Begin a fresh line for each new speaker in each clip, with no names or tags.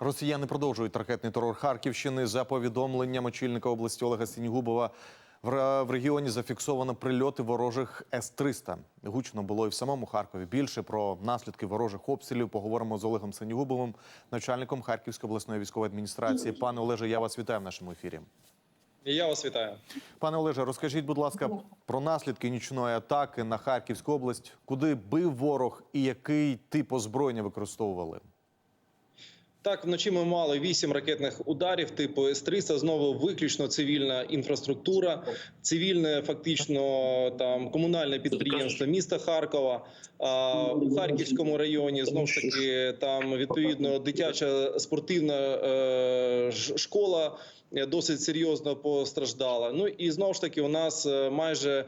Росіяни продовжують ракетний терор Харківщини. За повідомленням очільника області Олега Сінігубова, в регіоні зафіксовано прильоти ворожих С-300. Гучно було і в самому Харкові. Більше про наслідки ворожих обстрілів поговоримо з Олегом Синігубовим, начальником Харківської обласної військової адміністрації. Пане Олеже, я вас вітаю в нашому ефірі.
І я вас вітаю.
Пане Олеже, розкажіть, будь ласка, про наслідки нічної атаки на Харківську область. Куди бив ворог і який тип озброєння використовували?
Так, вночі ми мали вісім ракетних ударів типу С-300. Знову виключно цивільна інфраструктура, цивільне фактично там комунальне підприємство міста Харкова. А у Харківському районі знову ж таки там відповідно дитяча спортивна е, школа. Е, Досить серйозно постраждала. Ну і знову ж таки, у нас е, майже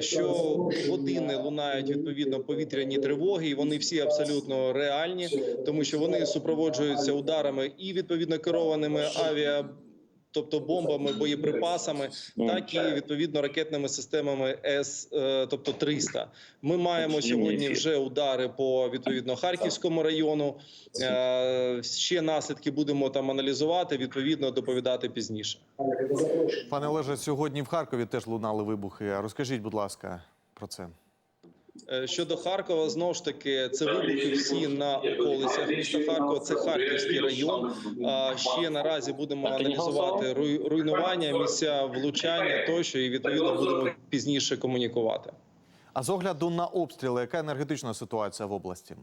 що щогодини лунають відповідно повітряні тривоги, і вони всі абсолютно реальні, тому що вони супроводжуються ударами і відповідно керованими авіа. Тобто бомбами, боєприпасами, так і відповідно ракетними системами С, е, тобто 300. Ми маємо сьогодні вже удари по відповідно Харківському району. Е, Ще наслідки будемо там аналізувати. Відповідно доповідати пізніше.
Пане Олеже, сьогодні в Харкові теж лунали вибухи. Розкажіть, будь ласка, про це.
Е, Щодо Харкова, знову ж таки, це вибухи всі на околицях міста Харкова. Це Харківський район. А ще наразі будемо аналізувати руйнування, місця влучання тощо, і відповідно будемо пізніше комунікувати.
А з огляду на обстріли, яка енергетична ситуація в області?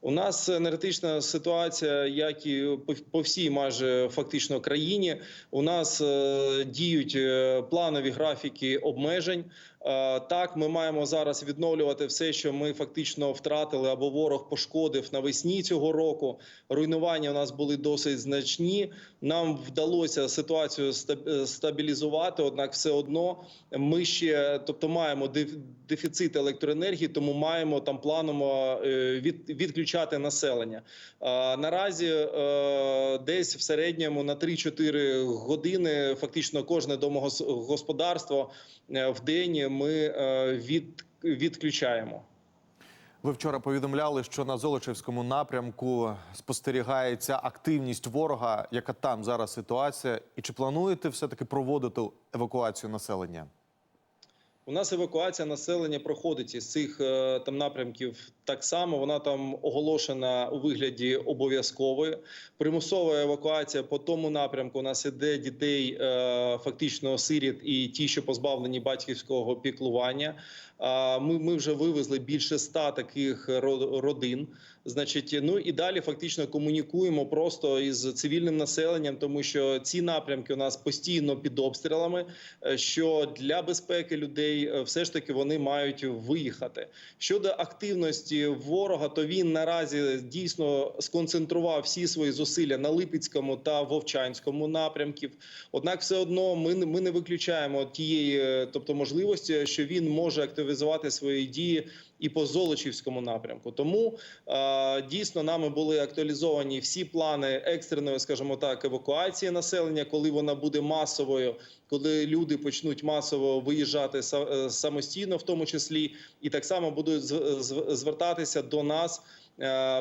У нас енергетична ситуація, як і по- всій майже фактично країні. У нас е, діють е, планові графіки обмежень. Е, так, ми маємо зараз відновлювати все, що ми фактично втратили або ворог пошкодив навесні цього року. Руйнування у нас були досить значні. Нам вдалося ситуацію ста- стабілізувати однак, все одно ми ще, тобто, маємо дефіцит електроенергії, тому маємо там планово е, від, населення. Наразі е, десь в середньому на 3-4 години фактично кожне домогосподарство е, в день ми е, від, відключаємо.
Ви вчора повідомляли, що на Золочевському напрямку спостерігається активність ворога. Яка там зараз ситуація? І чи плануєте все-таки проводити евакуацію населення?
У нас евакуація населення проходить із цих там напрямків так само. Вона там оголошена у вигляді обов'язкової. Примусова евакуація по тому напрямку. У нас іде дітей е, фактично сиріт і ті, що позбавлені батьківського піклування. Ми, ми вже вивезли більше ста таких ро- родин. Значить, ну і далі фактично комунікуємо просто із цивільним населенням, тому що ці напрямки у нас постійно під обстрілами. е, Що для безпеки людей е, все ж таки вони мають виїхати. Щодо активності ворога, то він наразі дійсно сконцентрував всі свої зусилля на Липецькому та Вовчанському напрямків. Однак, все одно ми, ми не виключаємо тієї, е, тобто можливості, що він може активізувати свої дії і по Золочівському напрямку. Тому е, дійсно нами були актуалізовані всі плани екстреної, скажімо так, евакуації населення, коли вона буде масовою, коли люди почнуть масово виїжджати е, самостійно, в тому числі, і так само будуть звертатися до нас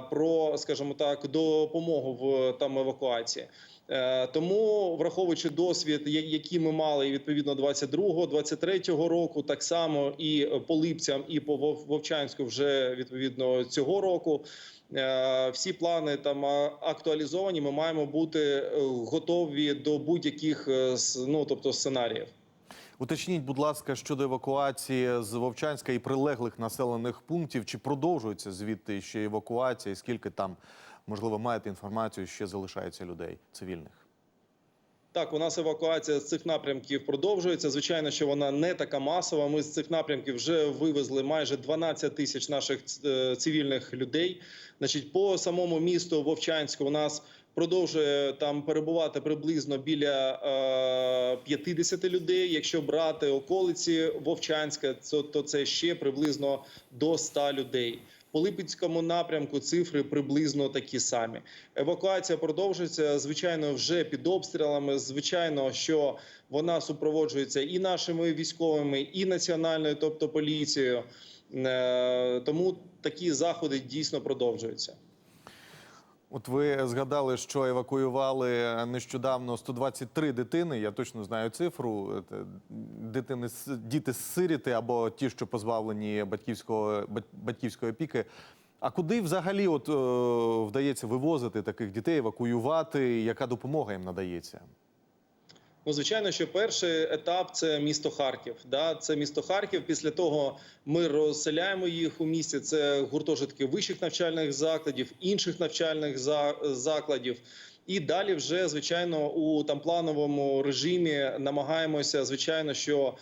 про, скажімо так, допомогу в там евакуації. Е, Тому, враховуючи досвід, який ми мали відповідно 22-го, 23-го року, так само і е, по Липцям, і по Вовчанську вже відповідно цього року. Е, Всі плани там актуалізовані. Ми маємо бути е, готові до будь-яких е, ну тобто сценаріїв.
Уточніть, будь ласка, щодо евакуації з Вовчанська і прилеглих населених пунктів. Чи продовжується звідти ще евакуація? І скільки там, можливо, маєте інформацію, ще залишається людей цивільних?
Так, у нас евакуація з цих напрямків продовжується. Звичайно, що вона не така масова. Ми з цих напрямків вже вивезли майже 12 тисяч наших е, цивільних людей. Значить, по самому місту Вовчанську у нас продовжує там перебувати приблизно біля е, 50 людей. Якщо брати околиці Вовчанська, то, то це ще приблизно до 100 людей. По Липецькому напрямку цифри приблизно такі самі. Евакуація продовжується. Звичайно, вже під обстрілами. Звичайно, що вона супроводжується і нашими військовими, і національною, тобто поліцією. Е, Тому такі заходи дійсно продовжуються.
От ви згадали, що евакуювали нещодавно 123 дитини. Я точно знаю цифру. Дитини Дитини з- діти сиріти або ті, що позбавлені батьківського бать- батьківської опіки. А куди взагалі от е, вдається вивозити таких дітей, евакуювати? Яка допомога їм надається?
Ну, звичайно, що перший етап це місто Харків. Да? Це місто Харків. Після того ми розселяємо їх у місті. Це гуртожитки вищих навчальних закладів, інших навчальних за- закладів. І далі, вже звичайно, у там плановому режимі намагаємося, звичайно, що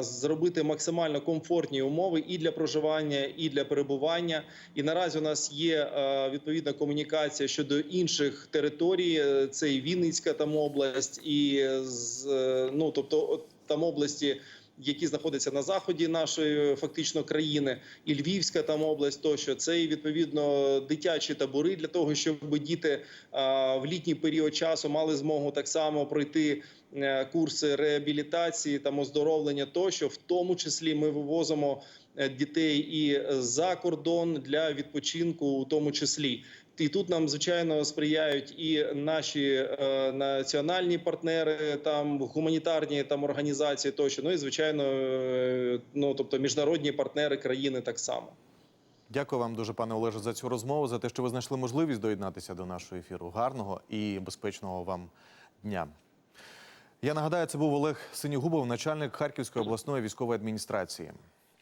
зробити максимально комфортні умови і для проживання, і для перебування. І наразі у нас є е, відповідна комунікація щодо інших територій. Е, Це і Вінницька там область, і е, ну тобто там області. Які знаходяться на заході нашої фактично країни, і Львівська там область, тощо. Це і відповідно дитячі табори для того, щоб діти в літній період часу мали змогу так само пройти е, курси реабілітації там оздоровлення, тощо. В тому числі ми вивозимо е, дітей і за кордон для відпочинку, у тому числі. І тут нам звичайно сприяють і наші е, національні партнери, там гуманітарні там організації, тощо ну і звичайно, е, ну тобто міжнародні партнери країни так само.
Дякую вам дуже, пане Олеже, за цю розмову, за те, що ви знайшли можливість доєднатися до нашого ефіру. Гарного і безпечного вам дня. Я нагадаю, це був Олег Синігубов, начальник Харківської обласної військової адміністрації.